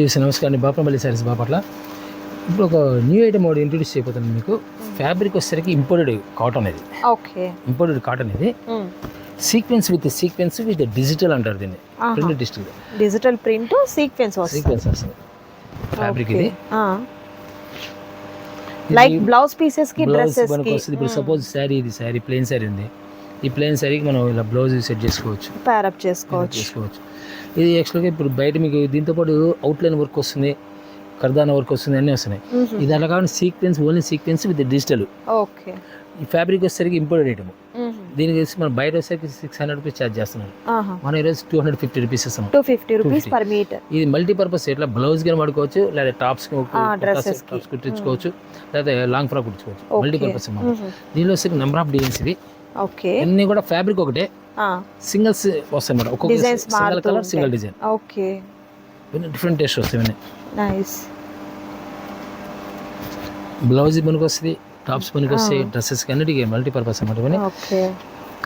చేసి నమస్కారం బాపనపల్లి సారీస్ బాపట్ల. ఇప్పుడు ఒక న్యూ ఐటమ్ ఒకటి ఇంట్రొడ్యూస్ చేయబోతున్నాను మీకు. ఫ్యాబ్రిక్ వచ్చేసరికి ఇంపోర్టెడ్ కాటన్ ఇది ఓకే ఇంపోర్టెడ్ కాటన్ ఇది sequence with sequence with digital అంటారు దీన్ని. Print digital digital print sequence వస్తుంది. సీక్వెన్స్ వస్తుంది. ఫ్యాబ్రిక్ ఇది. లైక్ బ్లౌజ్ పీసెస్కి డ్రెస్సెస్ మనకు కి. వస్తుంది. ఇప్పుడు సపోజ్ శారీ ఇది శారీ ప్లెయిన్ శారీ ఉంది. ఈ ప్లెయిన్ శారీకి మనం ఇలా బ్లౌజ్ సెట్ చేసుకోవచ్చు. ప్యారప్ చేసుకోవచ్చు. చేసుకోవచ్చు. ఇది యాక్చువల్గా ఇప్పుడు బయట మీకు దీంతో పాటు అవుట్లైన్ వర్క్ వస్తుంది కర్దానా వర్క్ వస్తుంది అన్నీ వస్తున్నాయి. ఇది అలా కాకుండా sequence only sequence with digital okay. ఈ ఫ్యాబ్రిక్ వచ్చేసరికి ఇంపోర్టెడ్ ఐటమ్ దీనికి మనం బయట వచ్చేసరికి సిక్స్ హండ్రెడ్ రూపీస్ ఛార్జ్ చేస్తున్నారు మనం ఈరోజు టూ హండ్రెడ్ ఫిఫ్టీ రూపీస్ ఇస్తాం two fifty rupees 250. Per metre ఇది మల్టీపర్పస్ ఇట్లా బ్లౌజ్గా వాడుకోవచ్చు లేదా టాప్స్. టాప్స్ కుట్టించుకోవచ్చు లేదా లాంగ్ ఫ్రాక్ కుట్టించుకోవచ్చు. మల్టీపర్పస్ దీనిలో వచ్చి నెంబర్ ఆఫ్ డిజైన్స్ ఇవి ఓకే. అన్ని కూడా ఫ్యాబ్రిక్ ఒకటే. సింగిల్స్ వస్తాయి మేడం. ఒక్కొక్క single colour. Single design okay different taste వస్తాయి ఇవన్నీ. నైస్ బ్లౌజ్ పనికి వస్తుంది టాప్స్ పనికి వస్తాయి డ్రెస్సెస్ అన్నిటికీ మల్టీపర్పస్ అన్నమాట ఇవన్నీ. ఓకే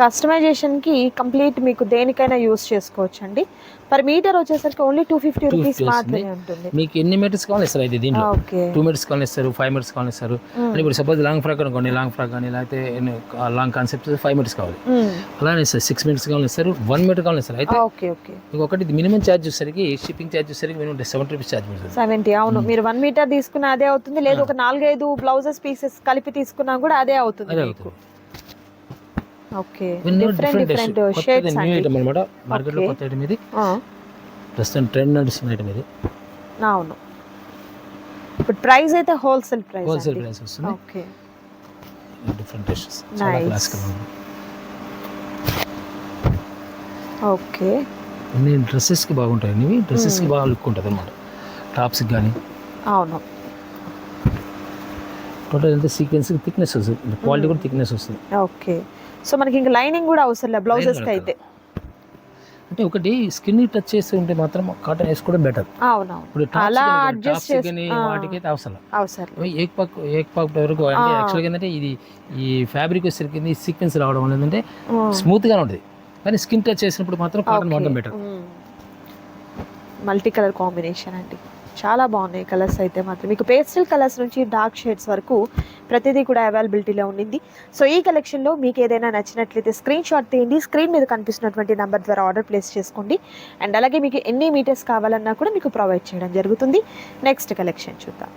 కస్టమైజేషన్కి కంప్లీట్ మీకు దేనికైనా యూస్ చేసుకోవచ్చు అండి పర్ మీటర్ వచ్చేసరికి ఓన్లీ టూ ఫిఫ్టీ రూపీస్ 250 మాత్రమే. ఉంటుంది. మీకు ఎన్ని మీటర్స్ కావాలి ఇస్తారు అయితే దీంట్లో. టూ మీటర్స్ కావాలి ఇస్తారు ఫైవ్ మీటర్స్ కావాలి ఇస్తారు అని ఇప్పుడు సపోజ్ లాంగ్ ఫ్రాక్ అనుకోండి లాంగ్ ఫ్రాక్ కానీ లేకపోతే లాంగ్ కాన్సెప్ట్ ఫైవ్ మీటర్స్ కావాలి. అలానే ఇస్తారు సిక్స్ మీటర్స్ కావాలి ఇస్తారు వన్ మీటర్ కావాలి ఇస్తారు అయితే ఓకే ఓకే. మీకు ఒకటి మినిమం ఛార్జ్ వచ్చేసరికి షిప్పింగ్ ఛార్జ్ వచ్చేసరికి minimum seventy rupees charge seventy అవును. మీరు వన్ మీటర్ తీసుకున్న అదే అవుతుంది. లేదు ఒక నాలుగైదు బ్లౌజెస్ పీసెస్ కలిపి తీసుకున్నా కూడా అదే అవుతుంది అదే అవుతుంది. Okay different different shades new item మార్కెట్లో Okay. కొత్త ఐటమ్ ఇది ప్రస్తుతం ట్రెండ్ నడుస్తున్న ఐటమ్ ఇది. అవును. ఇప్పుడు ప్రైస్ అయితే హోల్సేల్ ప్రైస్ హోల్సేల్ ప్రైస్ వస్తుంది. ఓకే డిఫరెంట్ టేస్ట్స్ చాలా. క్లాసికల్ ఓకే అన్ని డ్రెస్సెస్కి బాగుంటాయి ఇవి డ్రెస్సెస్కి బాగా లుక్ ఉంటుంది అనమాట టాప్స్కి కానీ అవును. టోటల్ ఎంత సీక్వెన్స్ థిక్నెస్ వస్తుంది. క్వాలిటీ కూడా థిక్నెస్ వస్తుంది. ఓకే. సో మనకి ఇంకా లైనింగ్ కూడా అవసరం లేదు బ్లౌజెస్కి అయితే. అంటే ఒకటి స్కిన్ టచ్ చేస్తూ ఉంటే మాత్రం కాటన్ వేసుకోవడం బెటర్ అవునవును. ఇప్పుడు అలా చేసి- ఆ. వాటికి అవసరం అవసరం. ఏక్ పాక్ ఏక్ పాక్ వరకు అంటే. యాక్చువల్గా ఏంటంటే ఇది ఈ ఫ్యాబ్రిక్ వచ్చేసరికి సీక్వెన్స్ రావడం వల్ల ఏంటంటే గా ఉంటుంది. కానీ స్కిన్ టచ్ చేసినప్పుడు మాత్రం కాటన్ వాడడం బెటర్ మల్టీ కలర్ కాంబినేషన్ అండి. చాలా బాగున్నాయి కలర్స్ అయితే మాత్రం. మీకు పేస్టల్ కలర్స్ నుంచి డార్క్ షేడ్స్ వరకు ప్రతిదీ కూడా అవైలబిలిటీలో ఉండింది. సో ఈ కలెక్షన్లో మీకు ఏదైనా నచ్చినట్లయితే స్క్రీన్ షాట్ తీయండి. స్క్రీన్ మీద కనిపిస్తున్నటువంటి నెంబర్ ద్వారా ఆర్డర్ ప్లేస్ చేసుకోండి. అండ్ అలాగే మీకు ఎన్ని మీటర్స్ కావాలన్నా కూడా మీకు ప్రొవైడ్ చేయడం జరుగుతుంది. నెక్స్ట్ కలెక్షన్ చూద్దాం.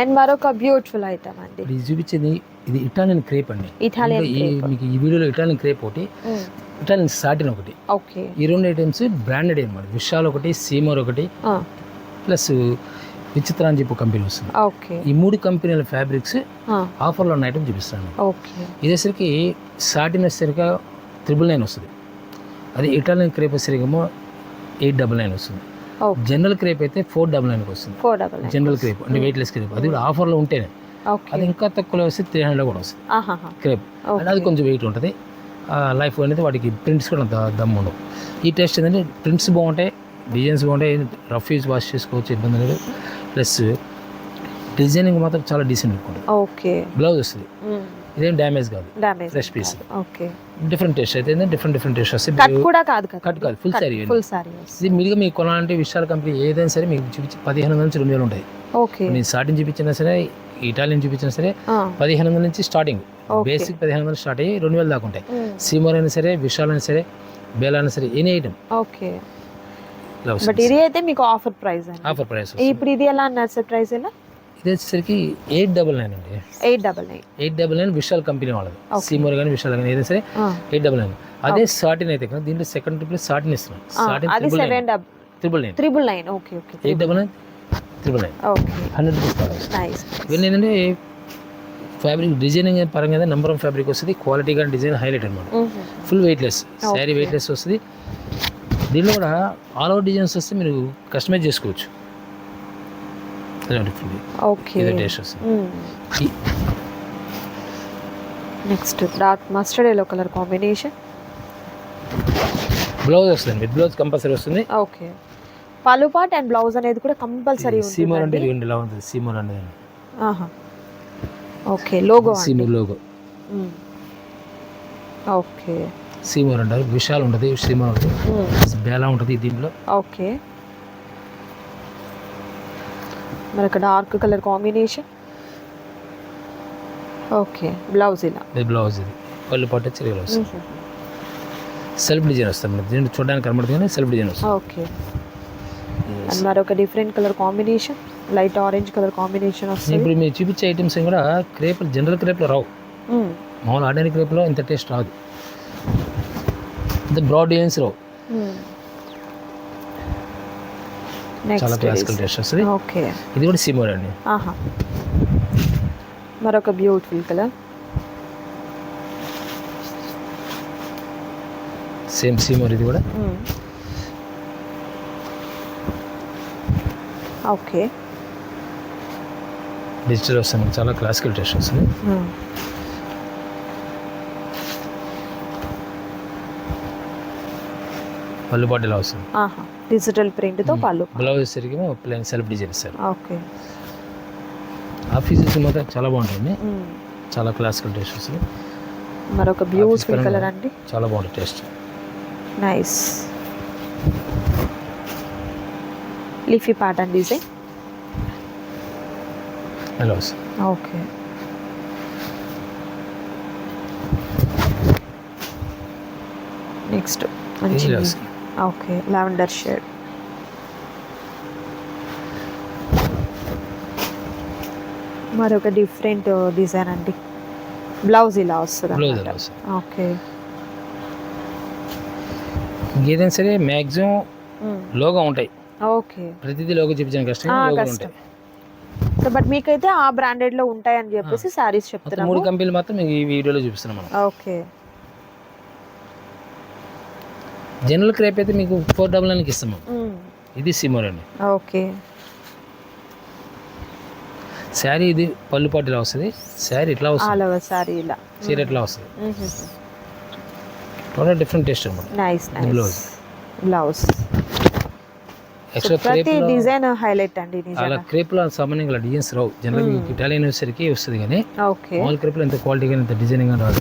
అండ్ మరొక బ్యూటిఫుల్ ఐటమ్ అండి. ఇది ఇటాలియన్ క్రేప్ అండి. ఇటాలియన్ ఈ మీకు ఈ వీడియోలో ఇటాలియన్ క్రేప్ ఒకటి ఇటాలియన్ సాటిన్ ఒకటి. ఓకే. ఈ రెండు ఐటమ్స్ బ్రాండెడ్ అనమాట విశాల్ ఒకటి సీమోర్ ఒకటి ప్లస్ విచిత్ర అని చెప్పి కంపెనీ వస్తుంది. ఓకే. ఈ మూడు కంపెనీల ఫ్యాబ్రిక్స్ ఆఫర్లో ఉన్న ఐటమ్ చూపిస్తాను. ఓకే. ఇది వచ్చేసరికి సాటిన్ వచ్చేసరికి త్రిబుల్ నైన్ వస్తుంది. అది ఇటాలియన్ క్రేప్ వచ్చేసరికేమో ఎయిట్ డబల్ నైన్ వస్తుంది. జనరల్ క్రేప్ అయితే ఫోర్ డబల్ నైన్కి వస్తుంది. జనరల్ క్రేప్ అంటే వెయిట్లెస్ క్రేప్ అది కూడా ఆఫర్లో ఉంటేనే. అది ఇంకా తక్కువలో వస్తే త్రీ హండ్రెడ్ కూడా వస్తుంది. క్రేప్. అది కొంచెం వెయిట్ ఉంటుంది. లైఫ్ అనేది వాటికి ప్రింట్స్ కూడా అంత దమ్ ఉండవు. ఈ టెస్ట్ ఏంటంటే ప్రింట్స్ బాగుంటాయి డిజైన్స్ బాగుంటాయి రఫ్ యూజ్ వాష్ చేసుకోవచ్చు ఇబ్బంది లేదు. ప్లస్ డిజైనింగ్ మాత్రం చాలా డీసెంట్ ఉంటుంది ఓకే. బ్లౌజ్ వస్తుంది. ఇదేం డ్యామేజ్ కాదు. Fresh piece okay. Different taste అయితే డిఫరెంట్ డిఫరెంట్ టేస్ట్ కట్ వస్తాయి. కూడా కదా కట్ కాదు. ఫుల్ సారీ ఫుల్ సారీ ఇది మీరుగా మీకు కొనాలంటే విశాల కంపెనీ ఏదైనా సరే మీకు చూపించి పదిహేను వందల నుంచి రెండు వేలు ఉంటాయి. ఓకే. నేను స్టార్టింగ్ చూపించినా సరే ఇటాలియన్ చూపించినా సరే పదిహేను వందల నుంచి స్టార్టింగ్. బేసిక్ పదిహేను వందలు స్టార్ట్ అయ్యి రెండు వేలు దాకా ఉంటాయి. సీమర్ అయినా సరే విశాల్ అయినా సరే బేల్ అయినా సరే ఎనీ ఐటమ్ ఓకే. బట్ ఇది అయితే మీకు ఆఫర్ ప్రైస్ ఆఫర్ ప్రైస్ ఇప్పుడు ఇది ఎలా అన్నారు సార్ ప్రైస్ ఎలా? ఇది వచ్చేసరికి ఎయిట్ డబల్ నైన్ అండి. Eight double nine eight double nine Vishal company వాళ్ళది. సీమర్ కానీ విశాల్ కానీ ఏదైనా సరే ఎయిట్ డబల్ నైన్ అదే సాటిన్ అయితే దీంట్లో సెకండ్ ట్రిపుల్ సాటిన్ ఇస్తున్నాం satin triple nine triple nine triple nine okay okay. Eight double nine triple nine hundred rupees nice. ఇవన్నీ ఏంటంటే ఫ్యాబ్రిక్ డిజైనింగ్ పరంగా నెంబర్ ఆఫ్ ఫ్యాబ్రిక్ వస్తుంది క్వాలిటీ కానీ డిజైన్ హైలైట్ అనమాట ఫుల్ వెయిట్లెస్ శారీ వెయిట్లెస్ వస్తుంది. దీనిలో కూడా ఆల్ ఓవర్ డిజైన్స్ వస్తే మీరు కస్టమైజ్ చేసుకోవచ్చు. Next dark mustard yellow colour combination blouse వస్తుంది విత్ బ్లౌజ్ కంపల్సరీ వస్తుంది. ఓకే. పలు పాట్ అండ్ బ్లౌజ్ అనేది కూడా కంపల్సరీ సీమోర్ అంటే ఇదిగోండి ఇలా ఉంటుంది. సీమోర్ అనేది ఆహా. ఓకే లోగో సీమోర్ లోగో. ఓకే. సీమోర్ అంటారు. విశాల్ ఉంటుంది సీమోర్ ఉంటుంది. బేలా ఉంటుంది దీంట్లో. ఓకే. మరొక dark colour combination? Okay blouse ఇలా. బ్లౌజ్ ఇది. పళ్ళు పట్టు చిరిగి బ్లౌజ్ సెల్ఫ్ డిజైన్ వస్తుంది. దీంట్లో చూడడానికి కనబడుతుంది కానీ సెల్ఫ్ డిజైన్ వస్తుంది. ఓకే. అండ్ మరొక different colour combination light orange colour combination వస్తుంది ఇప్పుడు మీరు చూపించే ఐటమ్స్ కూడా క్రేపులు జనరల్ క్రేప్లో రావు. మ్మ్. మామూలు ఆర్డినరీ క్రేప్లో ఇంత టేస్ట్ రాదు. ఇంత బ్రాడ్ డిజైన్స్ రావు. మ్మ్. చాలా క్లాసికల్ టేస్ట్ వస్తుంది. ఓకే ఇది కూడా సిమోర్ అండి. మరొక బ్యూటిఫుల్ కలర్ సేమ్ సిమోర్ ఇది కూడా. ఓకే. డిజిటల్ వస్తుంది చాలా క్లాసికల్ టేస్ట్ వస్తుంది పళ్ళు పాటు ఇలా వస్తుంది? డిజిటల్ ప్రింట్తో పళ్ళు బ్లౌజ్ సరిగి ప్లెయిన్ సెల్ఫ్ డిజైన్ ఇస్తారు ఓకే. ఆఫీసెస్ మాత్రం చాలా బాగుంటుంది మ్మ్. చాలా క్లాసికల్ టేస్ట్ వస్తుంది మరొక బ్యూటిఫుల్ కలర్ అండి. చాలా బాగుంటుంది taste nice leafy pattern design ఇలా వస్తుంది ఓకే. నెక్స్ట్ మంచి ఓకే లావెండర్ షేడ్ మరొక డిఫరెంట్ డిజైన్ అండి. బ్లౌజ్ ఇలా వస్తుంది? బ్లౌజ్ ఇలా వస్తుంది. ఓకే. ఏదైనా సరే మ్యాక్సిమం లోగా ఉంటాయి. ఓకే. ప్రతిదీ లోగో చూపించడానికి కష్టం కష్టం. ఉంటాయి. సో బట్ మీకైతే ఆ బ్రాండెడ్లో ఉంటాయని చెప్పేసి శారీస్ మొత్తం చెప్తున్నాము. మూడు కంపెనీలు మాత్రం ఈ వీడియోలో చూపిస్తున్నాం మనం. ఓకే. జనరల్ క్రేప్ అయితే మీకు ఫోర్ డబల్ నైన్కి ఇస్తాము ఇది సిమోర్ అండి. ఓకే. శారీ ఇది పళ్ళు పాటు ఇలా వస్తుంది. శారీ ఇట్లా వస్తుంది. శారీ ఇలా. చీర ఇట్లా వస్తుంది. టోటల్ డిఫరెంట్ టేస్ట్ అనమాట nice nice blouse. Blouse actual ప్రతి క్రేప్ డిజైన్ హైలైట్ అండి అలా నిజంగా క్రేప్లో సంబంధించిన డిజైన్స్ రావు. జనరల్ ఇటాలియన్ వచ్చేసరికి వస్తుంది కానీ మామూలు క్రేప్లో ఎంత క్వాలిటీ కానీ ఎంత డిజైనింగ్ రాదు.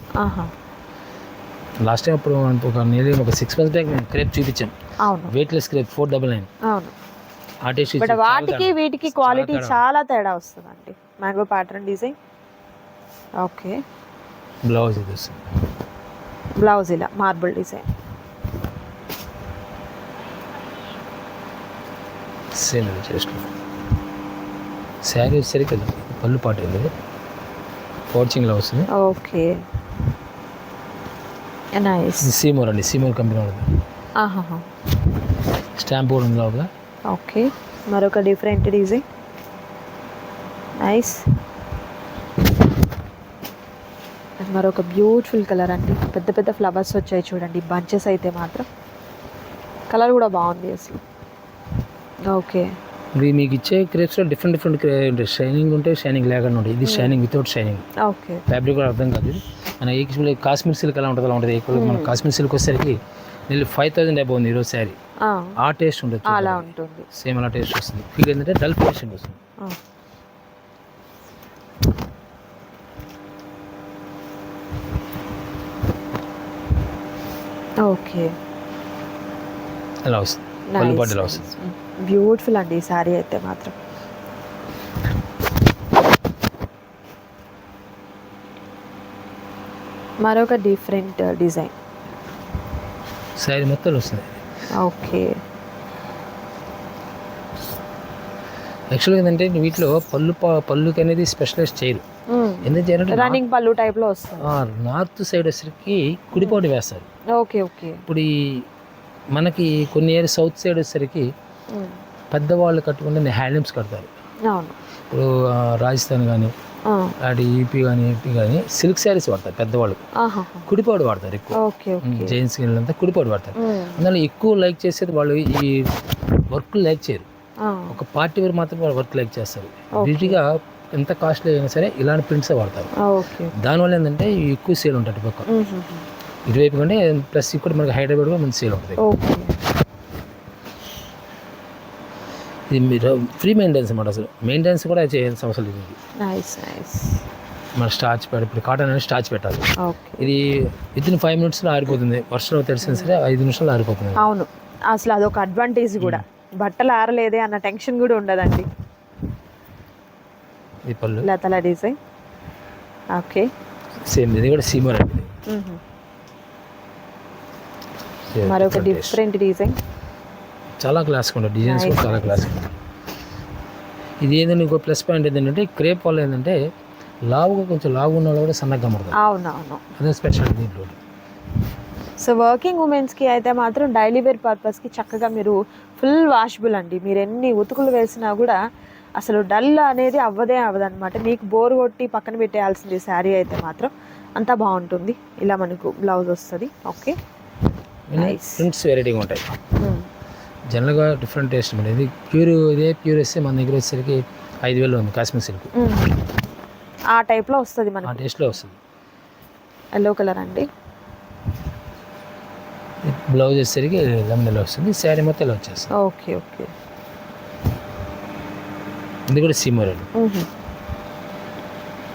లాస్ట్ టైం అప్పుడు ఒక నియర్లీ ఒక సిక్స్ మంత్స్ బ్యాక్ మేము క్రేప్ చూపించాం. అవును. Weightless crepe four double nine but వాటికి వీటికి క్వాలిటీ. చాలా తేడా వస్తుందండి. Mango pattern design okay blouse ఇది వస్తుంది. బ్లౌజ్ ఇలా marble design same taste sari వచ్చేసరికి పళ్ళు పాటు వెళ్ళదు పోర్చింగ్లో వస్తుంది. ఓకే నైస్ సీమోర్ అండి. సీమోర్ కంపెనీ ఆహాహా. స్టాంప్ కూడా ఉంది లోపల. ఓకే మరొక డిఫరెంట్ డిజైన్ నైస్ మరొక బ్యూటిఫుల్ కలర్ అండి. పెద్ద పెద్ద ఫ్లవర్స్ వచ్చాయి చూడండి. బంచెస్ అయితే మాత్రం. కలర్ కూడా బాగుంది అసలు. ఓకే. ఇది మీకు ఇచ్చే క్రేప్స్లో డిఫరెంట్ డిఫరెంట్ షైనింగ్ ఉంటే షైనింగ్ లేకుండా ఉంటాయి ఇది shining without shining. Okay. Fabric కూడా అర్థం కాదు మన ఈ కాశ్మీర్ సిల్క్ ఎలా ఉంటుంది అలా ఉంటుంది. మన కాశ్మీర్ సిల్క్ వచ్చేసరికి నేను ఫైవ్ థౌసండ్ అయిపోయి ఉంది ఈరోజు శారీ. ఆ. టేస్ట్ ఉండొచ్చు అలా ఉంటుంది. సేమ్ అలా టేస్ట్ వస్తుంది. ఫీల్ ఏంటంటే డల్ ఫినిషింగ్ వస్తుంది. ఓకే. అలా వస్తుంది. పళ్ళు పాటు ఇలా వస్తుంది. బ్యూటిఫుల్ అండి ఈ శారీ అయితే మాత్రం. మరొక డిఫరెంట్ డిజైన్. శారీ మొత్తం వస్తుంది ఓకే. యాక్చువల్గా ఏంటంటే వీటిలో పళ్ళు పళ్ళుకి అనేది స్పెషలైజ్ చేయరు. ఎందుకు చేయాలంటే రన్నింగ్ పళ్ళు టైప్లో వస్తుంది నార్త్ సైడ్ వచ్చేసరికి కుడిపోటు వేస్తారు. Okay okay. ఇప్పుడు ఈ మనకి కొన్ని ఏరియా సౌత్ సైడ్ వచ్చేసరికి పెద్దవాళ్ళు కట్టుకుంటే హ్యాండ్లూమ్స్ కడతారు. ఇప్పుడు రాజస్థాన్ కానీ అటు ఈపీ కానీ ఏపీ కానీ సిల్క్ శారీస్ వాడతారు పెద్దవాళ్ళు. కుడిపాడు వాడతారు ఎక్కువ. జైన్స్ అంతా కుడిపాడు వాడతారు. అందులో ఎక్కువ లైక్ చేసేది వాళ్ళు ఈ వర్క్ లైక్ చేయరు. ఒక పార్టీ వేర్ మాత్రమే వాళ్ళు వర్క్ లైక్ చేస్తారు. విడిగా ఎంత కాస్ట్లీ అయినా సరే ఇలాంటి ప్రింట్సే వాడతారు. దానివల్ల ఏంటంటే ఎక్కువ సేల్ ఉంటుంది పక్క. ఇటువైపు కంటే ప్లస్ ఇక్కడ మనకి హైదరాబాద్ కూడా మంచి సేల్ ఉంటుంది ఓకే ఇది మీరు ఫ్రీ మెయింటెనెన్స్ అనమాట అసలు. మెయింటెనెన్స్ కూడా చేయాల్సిన అవసరం లేదు ఇది నైస్ నైస్ మన స్టార్చ్ పెడ ఇప్పుడు కాటన్ అనేది స్టార్చ్ పెట్టాలి. ఓకే ఇది విత్ ఇన్ ఫైవ్ మినిట్స్లో ఆరిపోతుంది. వర్షంలో తెలిసిన సరే ఐదు నిమిషాలు ఆరిపోతుంది. అవును. అసలు అదొక అడ్వాంటేజ్ కూడా. బట్టలు ఆరలేదే అన్న టెన్షన్ కూడా ఉండదండి. ఇది పళ్ళు. లతల డిజైన్ ఓకే సేమ్ ఇది కూడా సీమర్ అండి. మరొక. డిఫరెంట్ డిజైన్ చాలా క్లాస్గా ఉంటుంది డిజైన్స్ కూడా చాలా. క్లాస్గా ఉంటుంది ఇది ఏంటంటే ఇంకో ప్లస్ పాయింట్ ఏంటంటే క్రేప్ వల్ల ఏంటంటే లావుగా కొంచెం లావు ఉన్న వాళ్ళు కూడా సన్నగా కనబడతారు అవునవును. అదే స్పెషల్ దీంట్లో. సో వర్కింగ్ ఉమెన్స్కి అయితే మాత్రం డైలీ వేర్ పర్పస్కి చక్కగా మీరు ఫుల్ వాషబుల్ అండి. మీరు ఎన్ని ఉతుకులు వేసినా కూడా అసలు డల్ అనేది అవ్వదే అవ్వదన్నమాట. మీకు బోర్ కొట్టి పక్కన పెట్టేయాల్సింది శారీ అయితే మాత్రం అంతా బాగుంటుంది. ఇలా మనకు బ్లౌజ్ వస్తుంది. ఓకే. ప్రింట్స్ వెరైటీగా ఉంటాయి. జనరల్గా డిఫరెంట్ టేస్ట్ ఉంటుంది ఇది ప్యూర్ ఇదే ప్యూర్ వేస్తే మన దగ్గర వచ్చేసరికి ఐదు వేలు ఉంది కాశ్మీర్ సిల్క్. ఆ టైప్లో వస్తుంది ఆ మనకు టేస్ట్లో వస్తుంది. ఎల్లో కలర్ అండి. బ్లౌజ్ వచ్చేసరికి లెమన్ ఎలా వస్తుంది శారీ మొత్తం ఇలా వచ్చేస్తుంది. Okay okay. ఇది కూడా సీమర్ అండి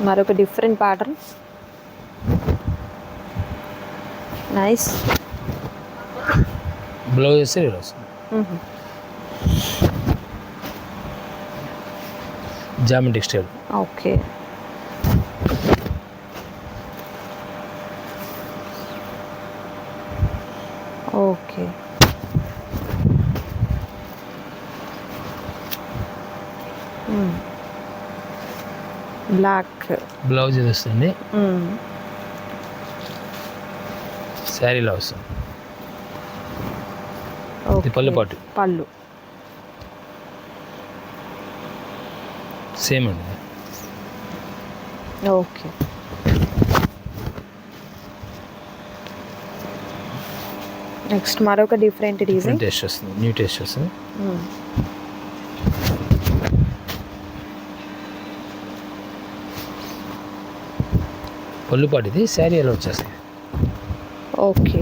మరొక డిఫరెంట్ ప్యాటర్న్. నైస్. బ్లౌజ్ వచ్చేసరికి ఇలా వస్తుంది. Geometric style okay. Okay. Black. Blouse ఇది వస్తుంది? శారీ ఇలా వస్తుంది. ఇది పళ్ళు పాటు. పళ్ళు. సేమ్ అండి. ఓకే. నెక్స్ట్ మరొక డిఫరెంట్ డిజైన్. టేస్ట్ వస్తుంది న్యూ టేస్ట్ వస్తుంది పళ్ళు పాటు ఇది శారీ ఎలా వచ్చేస్తుంది? ఓకే.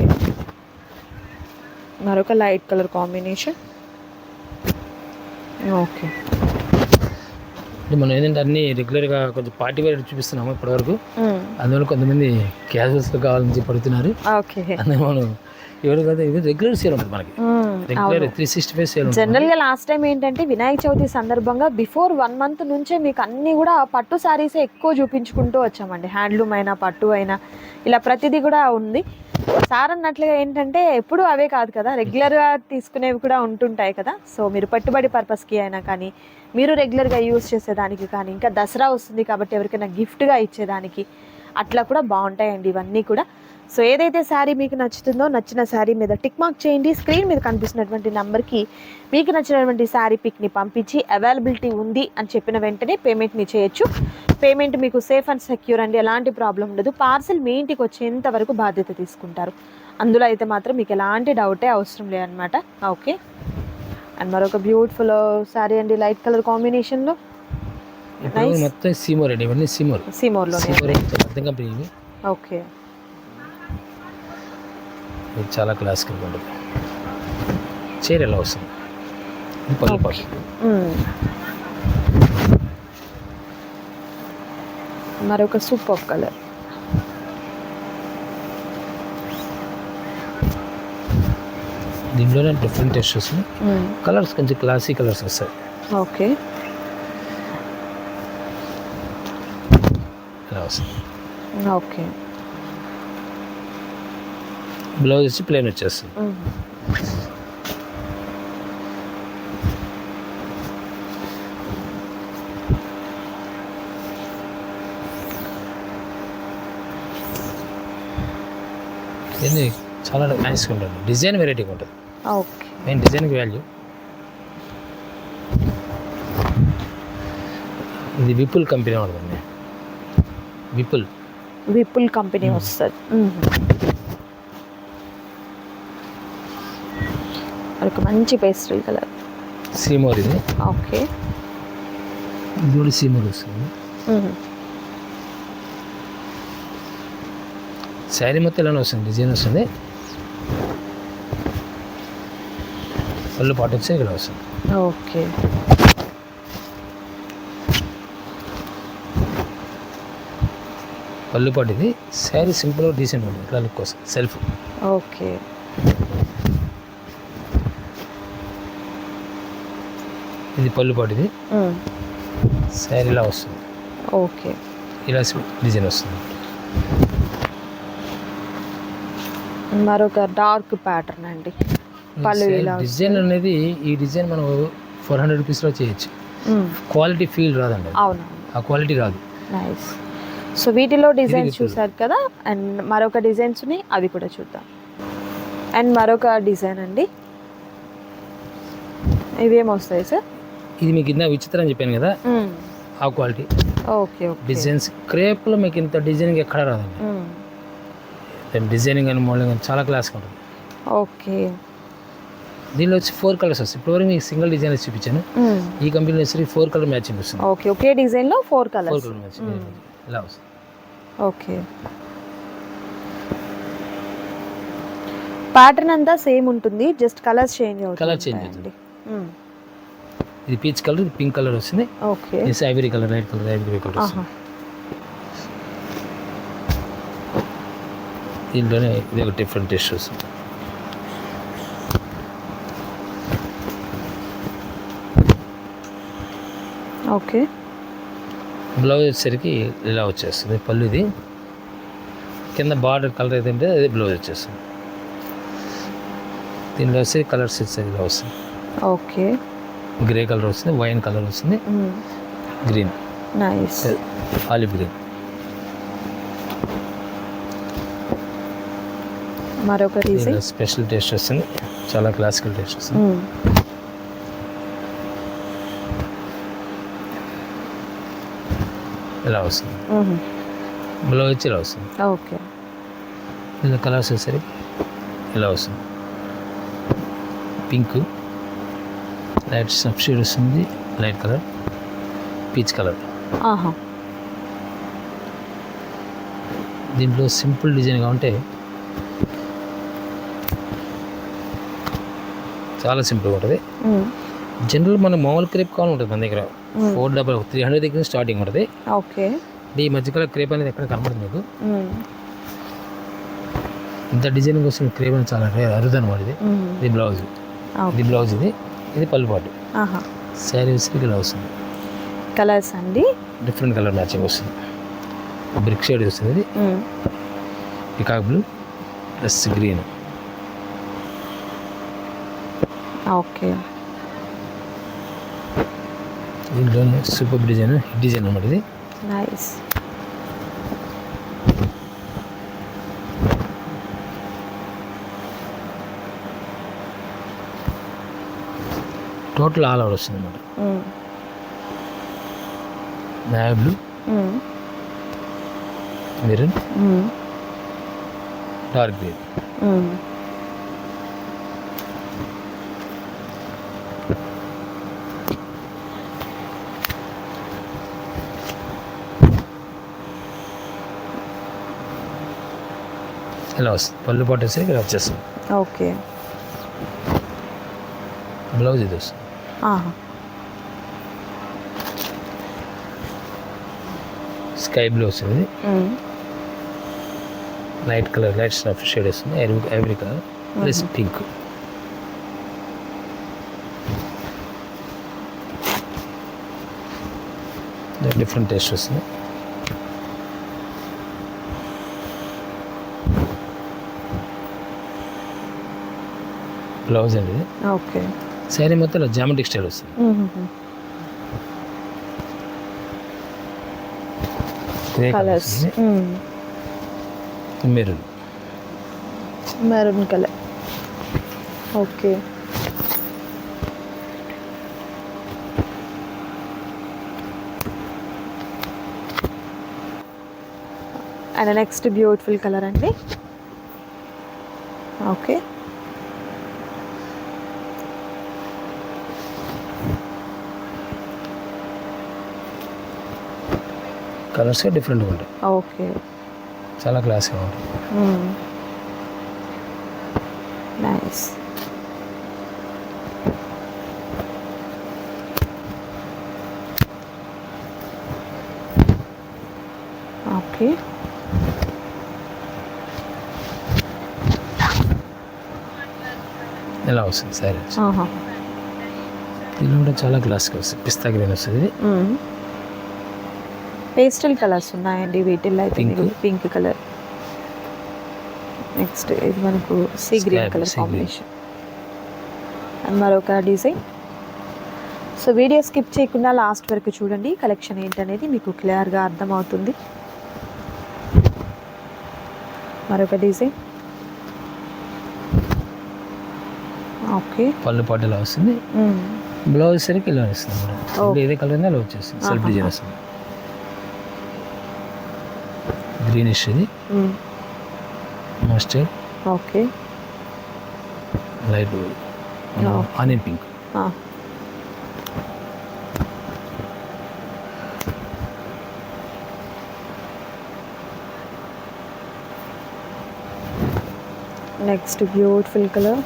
మరొక లైట్ కలర్ కాంబినేషన్. ఓకే. అంటే మనం ఏంటంటే అన్ని రెగ్యులర్గా కొంచెం పార్టీ వేర్ చూపిస్తున్నాము ఇప్పటివరకు. అందువల్ల కొంతమంది క్యాజువల్స్గా కావాలని చెప్పి పడుతున్నారు ఓకే. అందులో మనం ఎవరు కదా ఇది రెగ్యులర్ సేల్ ఉంటుంది మనకి. Regular three sixty five sale ఉంటుంది జనరల్గా లాస్ట్ టైం ఏంటంటే వినాయక చవితి సందర్భంగా బిఫోర్ వన్ మంత్ నుంచే మీకు అన్ని కూడా పట్టు శారీసే ఎక్కువ చూపించుకుంటూ వచ్చామండి. హ్యాండ్లూమ్ అయినా పట్టు అయినా. ఇలా ప్రతిదీ కూడా ఉంది. సార్ అన్నట్లుగా ఏంటంటే ఎప్పుడూ అవే కాదు కదా రెగ్యులర్గా తీసుకునేవి కూడా ఉంటుంటాయి కదా. సో మీరు పెట్టుబడి పర్పస్కి అయినా కానీ మీరు రెగ్యులర్గా యూస్ చేసేదానికి కానీ ఇంకా దసరా వస్తుంది కాబట్టి ఎవరికైనా గిఫ్ట్గా ఇచ్చేదానికి అట్లా కూడా బాగుంటాయండి ఇవన్నీ కూడా. సో ఏదైతే శారీ మీకు నచ్చుతుందో నచ్చిన శారీ మీద టిక్ మార్క్ చేయండి. స్క్రీన్ మీద కనిపిస్తున్నటువంటి నెంబర్కి మీకు నచ్చినటువంటి శారీ పిక్ని పంపించి అవైలబిలిటీ ఉంది అని చెప్పిన వెంటనే పేమెంట్ని చేయొచ్చు. పేమెంట్ మీకు సేఫ్ అండ్ సెక్యూర్ అండి. ఎలాంటి ప్రాబ్లం ఉండదు. పార్సిల్ మీ ఇంటికి వచ్చేంత వరకు బాధ్యత తీసుకుంటారు. అందులో అయితే మాత్రం మీకు ఎలాంటి డౌటే అవసరం లేదనమాట ఓకే? అండ్ మరొక బ్యూటిఫుల్ శారీ అండి. లైట్ కలర్ కాంబినేషన్లో. మొత్తం సీమోర్ అండి. ఇవన్నీ సీమోర్. ఓకే. ఇది చాలా క్లాసికల్ ఉంటుంది. చీర ఎలా వస్తుంది? పళ్ళు పాటు మరొక సూపర్ కలర్. దీంట్లోనే డిఫరెంట్ టేస్ట్ వస్తుంది కలర్స్ కొంచెం క్లాసీ కలర్స్ వస్తాయి. ఓకే. ఓకే. బ్లౌజ్ వచ్చి ప్లేన్ వచ్చేస్తుంది. ఇది చాలా నైస్గా ఉంటుంది. డిజైన్ వెరైటీగా ఉంటుంది. మెయిన్ డిజైన్కి వాల్యూ ఇది విపుల్ కంపెనీ ఉంటుందండి? విపుల్ విపుల్ కంపెనీ వస్తుంది. ఒక మంచి పేస్ట్రీ కలర్. సీమోర్ ఇది? ఓకే. ఇది కూడా సీమోర్ వస్తుంది. శారీ మొత్తం ఇలానే వస్తుంది డిజైన్ వస్తుంది. పళ్ళు పాటు వచ్చి ఇక్కడ వస్తుంది. ఓకే. పళ్ళు పాటు ఇది. శారీ సింపుల్గా డీసెంట్ ఉంటుంది ఇట్లా లుక్ వస్తుంది సెల్ఫ్. ఓకే. ఇది పళ్ళు పాటు ఇది శారీ ఇలా వస్తుంది. ఓకే. ఇలా డిజైన్ వస్తుంది. మరొక డార్క్ ప్యాటర్న్ అండి. పళ్ళు డిజైన్ అనేది ఈ డిజైన్ మనం ఫోర్ హండ్రెడ్ రూపీస్లో చేయొచ్చు. క్వాలిటీ ఫీల్ రాదండి. అవునవును ఆ క్వాలిటీ రాదు. నైస్. సో వీటిలో డిజైన్స్ చూసారు కదా? అండ్ మరొక డిజైన్స్ ఉన్నాయి అవి కూడా చూద్దాం. అండ్ మరొక డిజైన్ అండి. ఇవేం వస్తాయి సార్? ఇది మీకు ఇంత విచిత్రం చెప్పాను కదా? ఆ క్వాలిటీ. Okay okay. డిజైన్స్ క్రేప్లో మీకు ఇంత డిజైనింగ్ ఎక్కడ రాదండి డిజైనింగ్ అని మోడలింగ్ అని చాలా క్లాస్గా ఉంటుంది. ఓకే. దీనిలో వచ్చి ఫోర్ కలర్స్ వస్తాయి. ఇప్పటివరకు మీకు సింగిల్ డిజైన్ చూపించాను. ఈ కంపెనీలో వచ్చి ఫోర్ కలర్ మ్యాచింగ్ వస్తుంది. ఓకే ఒకే డిజైన్లో four four colours colour matching ఇలా వస్తుంది. ఓకే. ప్యాటర్న్ అంతా సేమ్ ఉంటుంది జస్ట్ కలర్స్ చేంజ్ అవుతుంది Colour change అవుతుంది. ఇది పీచ్ కలర్ ఇది పింక్ కలర్ వస్తుంది ఓకే. ఇది ivory colour red colour ivory colour వస్తుంది. దీంట్లోనే ఇది ఒక డిఫరెంట్ టేస్ట్ వస్తుంది. ఓకే. బ్లౌజ్ వచ్చేసరికి ఇలా వచ్చేస్తుంది పళ్ళు ఇది. కింద బార్డర్ కలర్ ఏదంటే అదే బ్లౌజ్ వచ్చేస్తుంది. దీనిలో వచ్చి కలర్స్ వచ్చేది ఇలా వస్తుంది. ఓకే. గ్రే కలర్ వస్తుంది వైన్ కలర్ వస్తుంది. గ్రీన్. Olive green. మరొక స్పెషల్ టేస్ట్ వస్తుంది చాలా క్లాసికల్ టేస్ట్ వస్తుంది. ఇలా వస్తుంది? బ్లౌజ్ వచ్చి ఇలా వస్తుంది. ఓకే. దీనిలో కలర్స్ వచ్చేసరికి ఇలా వస్తుంది? పింక్ లైట్ సబ్ షేడ్ వస్తుంది లైట్ కలర్. Peach colour. దీంట్లో సింపుల్ డిజైన్గా ఉంటే చాలా సింపుల్గా ఉంటుంది. జనరల్ మన మామూలు క్రేప్ కావాలి ఉంటుంది మన దగ్గర. ఫోర్ డబల్ త్రీ హండ్రెడ్ దగ్గర స్టార్టింగ్ ఉంటుంది. ఓకే. ఈ మధ్యకాల క్రేప్ అనేది ఎక్కడ కనబడుతుంది మీకు. ఇంత డిజైనింగ్ వస్తుంది క్రేప్ అనేది చాలా రేర్ అరుదు అనమాట ఇది. ఇది బ్లౌజ్. ఇది బ్లౌజ్ ఇది. ఇది పళ్ళు పాటు ఆహా. శారీ వచ్చి ఇలా వస్తుంది. కలర్స్ అండి? డిఫరెంట్ కలర్ మ్యాచింగ్ వస్తుంది. బ్రిక్ షేడ్ వస్తుంది. ఇది peacock blue plus green. Okay. దీంట్లోనే సూపర్ డిజైన్ హిట్ డిజైన్ అన్నమాట ఇది. నైస్. టోటల్ ఆల్ ఓవర్ వస్తుంది అనమాట navy blue. Maroon. Dark green ఇలా వస్తుంది పళ్ళు పాటు వచ్చేసరికి ఇలా వచ్చేస్తుంది ఓకే. బ్లౌజ్ ఇది వస్తుంది. స్కై బ్లూ వస్తుంది. Light colour light snuff shade వస్తుంది. Ivory colour plus pink different taste వస్తుంది. బ్లౌజ్ అండి ఓకే. శారీ మొత్తం ఇలా జామెట్రిక్ స్టైల్ వస్తుంది. Colours maroon. Maroon colour. Okay. And next beautiful colour అండి. ఓకే. కలర్స్ డిఫరెంట్గా ఉంటాయి. ఓకే. చాలా క్లాస్గా నైస్ ఓకే. ఇలా వస్తుంది? ఆహా. దీనిలో కూడా చాలా క్లాస్గా వస్తుంది. పిస్తా గ్రీన్ వస్తుంది. పేస్టల్ కలర్స్ ఉన్నాయండి వీటిల్లో అయితే పింక్ కలర్ నెక్స్ట్ ఇది మనకు sea green colour. Combination and మరొక డిజైన్ సో వీడియో స్కిప్ చేయకుండా లాస్ట్ వరకు చూడండి. కలెక్షన్ ఏంటనేది మీకు క్లియర్గా అర్థమవుతుంది. మరొక డిజైన్ ఓకే పళ్ళు పాటు ఇలా వస్తుంది బ్లౌజ్ సరికి ఇలా వస్తుంది. ఏదే కలర్ ఉందో అలా వచ్చేస్తుంది సెల్ఫ్. డిజైన్ వస్తుంది గ్రీనిష్ ఇది mustard. Okay. Light. Onion pink. Next beautiful colour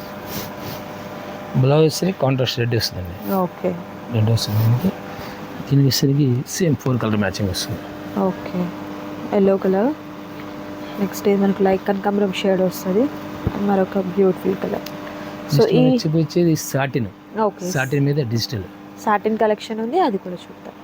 blouse contrast red వస్తుందండి. ఓకే. రెడ్ వస్తుంది. దీనికి సరికి సేమ్ ఫోర్ కలర్ మ్యాచింగ్ వస్తుంది. ఓకే. Yellow colour. నెక్స్ట్ ఇది మనకు లైట్ కనకాంబరం షేడ్ వస్తుంది. మరొక బ్యూటిఫుల్ కలర్ సో ఈ చూపించేది సాటిన్ ఓకే సాటిన్ మీద డిజిటల్ సాటిన్ కలెక్షన్ ఉంది అది కూడా చూద్దాం.